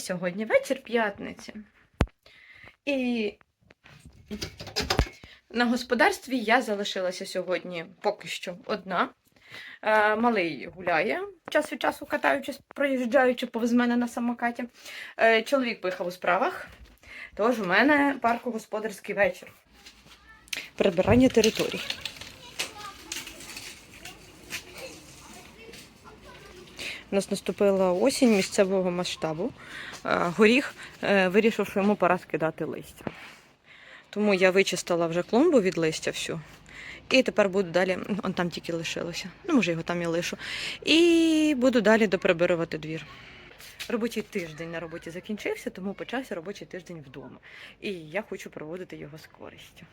сьогодні вечір п'ятниці. І на господарстві я залишилася сьогодні поки що одна. Е, Малий гуляє час від часу катаючись, проїжджаючи повз мене на самокаті. Е, Чоловік поїхав у справах, тож у мене паркогосподарський вечір. Прибирання територій. У нас наступила осінь місцевого масштабу. Е, Горіх е, вирішив, що йому пора скидати листя. Тому я вичистила вже клумбу від листя всю. І тепер буду далі, он там тільки лишилося. Ну, може, його там і лишу. І буду далі доприбирувати двір. Робочий тиждень на роботі закінчився, тому почався робочий тиждень вдома. І я хочу проводити його з користю.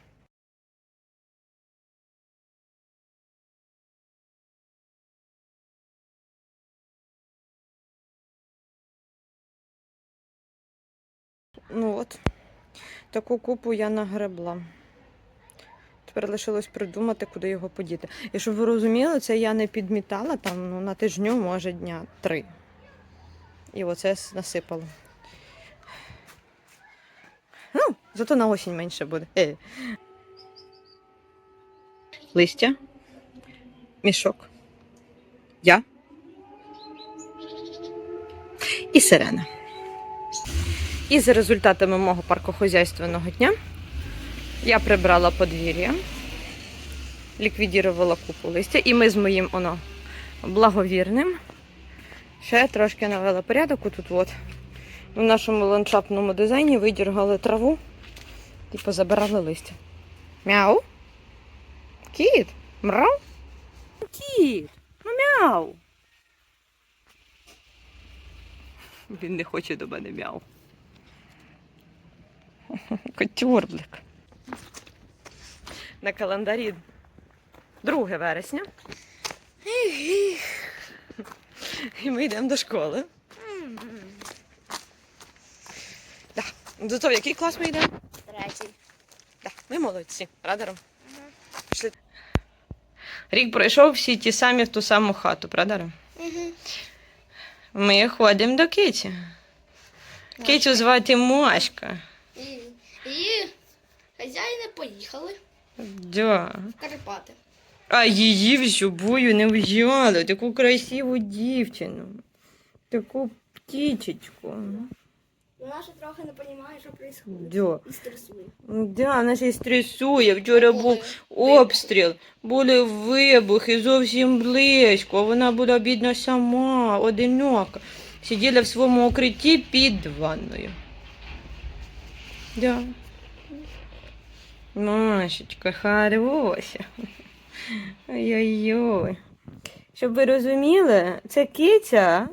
Ну от, таку купу я нагребла. Тепер лишилось придумати, куди його подіти. І щоб ви розуміли, це я не підмітала там ну, на тижню, може, дня три. І оце насипало. Ну, зато на осінь менше буде. Е. Листя. Мішок. Я. І сирена. І за результатами мого паркохозяйственного дня я прибрала подвір'я, ліквідувала купу листя, і ми з моїм оно благовірним ще трошки навела порядок тут от. В нашому ландшафтному дизайні видіргали траву і позабирали листя. Мяу. Кіт. Мрав. Кіт. Ну мяу. Він не хоче до мене мяу. Котюрлик. На календарі 2 вересня. І ми йдемо до школи. Да. До того, в який клас ми йдемо? Третій. Да. Ми молодці. Радаром. Пішли. Рік пройшов всі ті самі в ту саму хату, правда? Угу. Ми ходимо до Киті. Китю звати Машка. І, і хазяїни поїхали Да. в Карпати. А її в собою не взяли. Таку красиву дівчину. Таку птічечку. Вона ще трохи не розуміє, що відбувається. Да. І стресує. Да, вона ще й стресує. Вчора був обстріл, були вибухи зовсім близько. Вона була бідна сама, одинока. Сиділа в своєму укритті під ванною. Да. Машечка, хороша. Ой-ой-ой. Щоб ви розуміли, це киця,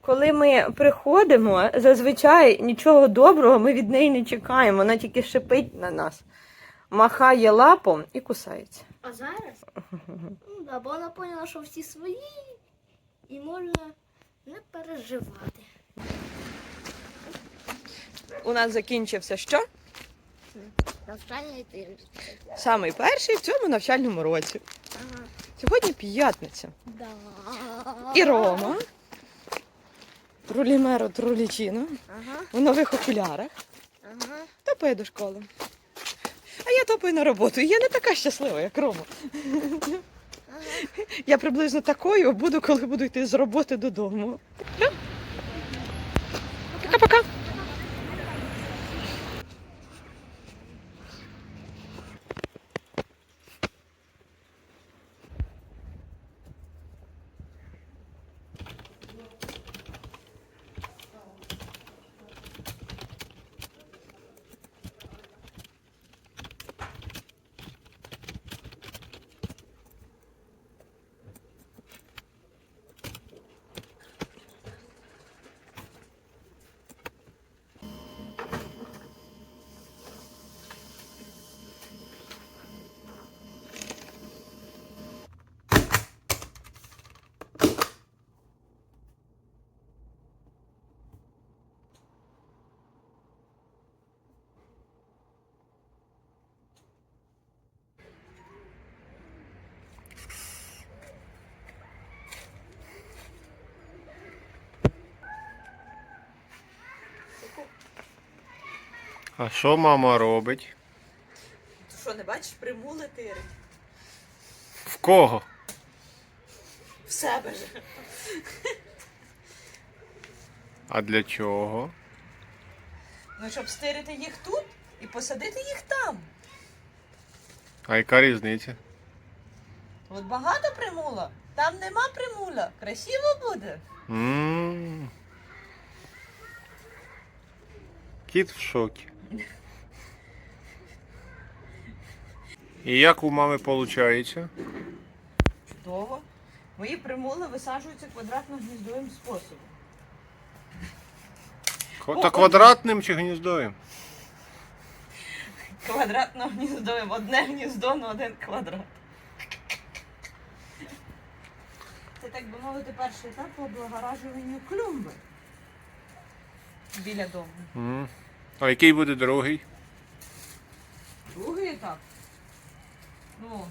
коли ми приходимо, зазвичай нічого доброго ми від неї не чекаємо. Вона тільки шипить на нас, махає лапом і кусається. А зараз? Ну, да, бо вона поняла, що всі свої і можна не переживати. У нас закінчився що? Навчальний тиждень. Самий перший в цьому навчальному році. Ага. Сьогодні п'ятниця. Да. І Рома. Рулімеро Трулічіно Ага. в нових окулярах. Ага. Топає до школи. А я топаю на роботу. І я не така щаслива, як Рома. Ага. Я приблизно такою буду, коли буду йти з роботи додому. А що мама робить? Ти що, не бачиш, примули тирить? В кого? В себе ж. А для чого? Ну, щоб стирити їх тут і посадити їх там. А яка різниця? От багато примула, там нема примула. Красиво буде. м Кіт в шокі. І як у мами виходить? Чудово. Мої примули висаджуються квадратно-гніздовим способом. Та квадратним чи гніздовим? Квадратно-гніздовим. Одне гніздо на один квадрат. Це, так би мовити, перший етап по облагоражуванню клумби біля дому. М. А який буде другий? Другий етап. Ну,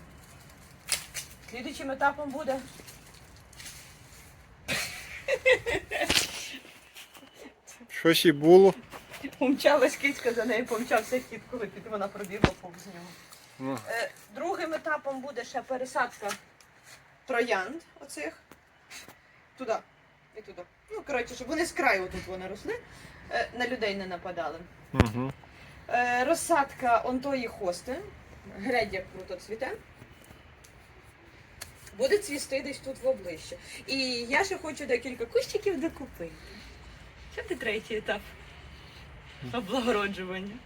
слідуючим етапом буде. Щось і було. Помчалась кицька за нею, помчався кіт, коли під вона пробігла повз нього. Ну, Е, другим етапом буде ще пересадка троянд оцих. Туди і туди. Ну, коротше, щоб вони з краю тут вони росли, е, на людей не нападали. Угу. Е, розсадка онтої хости. Глядь, як круто цвіте. Буде цвісти десь тут в обличчя. І я ще хочу декілька кущиків докупити. Це третій етап? Облагороджування.